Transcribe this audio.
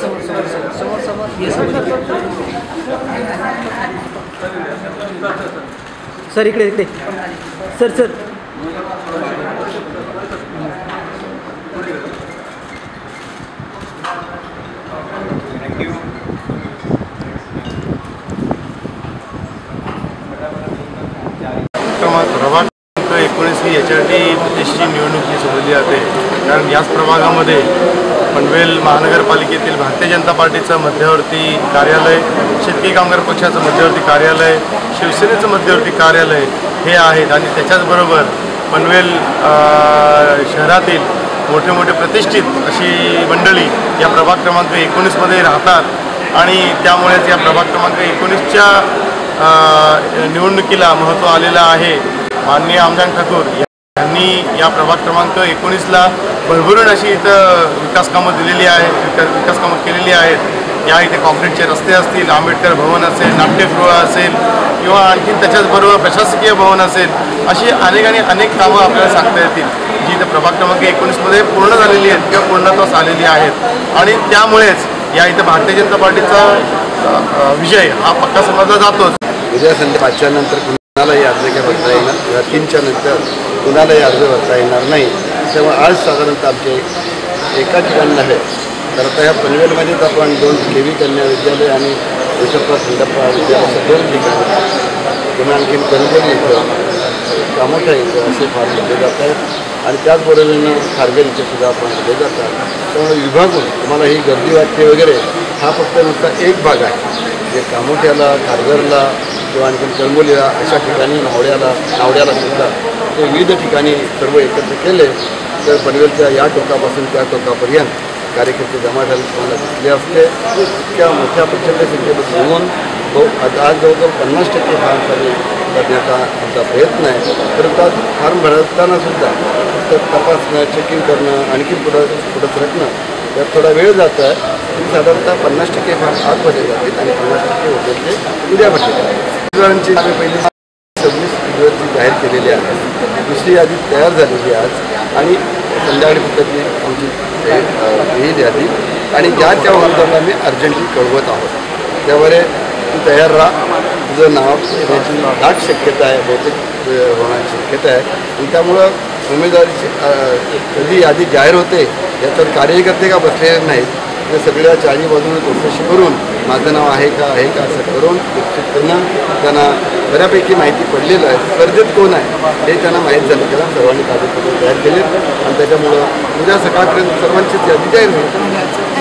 समोर समोर समोर समोर समोर सर इकडे इकडे. Sir sir. एकोणीस ही याच्यासाठी प्रदेशची निवडणूक जी समजली जाते कारण याच प्रभागामध्ये पनवेल महानगरपालिकेतील भारतीय जनता पार्टीचं मध्यवर्ती कार्यालय शेतकरी कामगार पक्षाचं मध्यवर्ती कार्यालय शिवसेनेचं मध्यवर्ती कार्यालय हे आहेत आणि त्याच्याचबरोबर पनवेल शहरातील मोठे मोठे प्रतिष्ठित अशी मंडळी या प्रभाग क्रमांक एकोणीसमध्ये राहतात आणि त्यामुळेच या प्रभाग क्रमांक एकोणीसच्या निवडणुकीला महत्त्व आलेलं आहे. माननीय आमदार ठाकूर त्यांनी या प्रभाग क्रमांक एकोणीसला भरभरून अशी इथं विकास कामं दिलेली आहे विकास विकास कामं केलेली आहेत. या इथे कॉन्क्रीटचे रस्ते असतील आंबेडकर भवन असेल नाट्यगृह असेल किंवा आणखी त्याच्याचबरोबर प्रशासकीय भवन असेल अशी अनेक आणि अनेक कामं आपल्याला सांगता येतील. जी इथं प्रभाग क्रमांक एकोणीसमध्ये पूर्ण झालेली आहेत किंवा पूर्णत्वास आलेली आहेत. आणि त्यामुळेच या इथं भारतीय जनता पार्टीचा विजय हा पक्का समजला जातोच. विजय संध्या पाचव्यानंतर कुणालाही अर्ज काय भरता येणार किंवा तीनच्या नंतर कुणालाही अर्ज भरता येणार नाही. त्यामुळे आज साधारणतः आमचे एका ठिकाणी नव्हे तर आता ह्या पनवेलमध्येच आपण दोन देवी कन्या विद्यालय आणि विठप्पा खंडप्पा विद्यालयाचं दोन ठिकाणी पुन्हा आणखीन कणगोली इथं कामोठा इथं असे फार घेतले जात आहेत. आणि त्याचबरोबरीनं खारघर इथे सुद्धा आपण घेतले जातात. त्यामुळे विभागून तुम्हाला ही गर्दी वाटते वगैरे हा फक्त नुसता एक भाग आहे. जे कामोठ्याला खारघरला किंवा आणखी कळंबोलीला अशा ठिकाणी नावड्याला नावड्याला सुद्धा ते विविध ठिकाणी सर्व एकत्र केले. तर पनवेलच्या या टोकापासून त्या टोकापर्यंत कार्यकर्ते जमा झाले. तुम्हाला दिसले असते. इतक्या मोठ्या प्रचंड संख्येमध्ये घेऊन तो आज आज जवळजवळ पन्नास टक्के फार्म खाली करण्याचा आमचा प्रयत्न आहे. तर त्यात फार्म भरताना सुद्धा तर तपासणं चेकिंग करणं आणखी पुढं पुढं सरकणं त्यात थोडा वेळ जात आहे. पण साधारणतः पन्नास टक्के फार्म आजमध्ये जातील आणि पन्नास टक्के होते ते उद्यामध्ये उमेदवारांची आम्ही पहिली सव्वीस उमेदवारची जाहीर केलेली आहे दुसरी यादी तयार झालेली आज. आणि संध्याकाळी आमची हे, येईल यादी. आणि ज्या त्या उमेदवारांना आम्ही अर्जंटली कळवत आहोत. त्यामुळे तू तयार राहा. तुझं नाव येण्याची दाट शक्यता आहे बहुतेक होण्याची शक्यता आहे. आणि त्यामुळं उमेदवारीची कधी यादी जाहीर होते याच्यावर कार्यकर्ते का बसलेले नाहीत? ते सगळ्या चारी बाजूने चौकशी करून माझं नाव आहे का आहे का असं करून त्यांना त्यांना बऱ्यापैकी माहिती पडलेलं आहे. स्पर्धेत कोण आहे हे त्यांना माहीत झालं. त्याला सर्वांनी कागदपत्र तयार केले आणि त्याच्यामुळं उद्या सकाळपर्यंत सर्वांचीच यादी जाहीर होईल.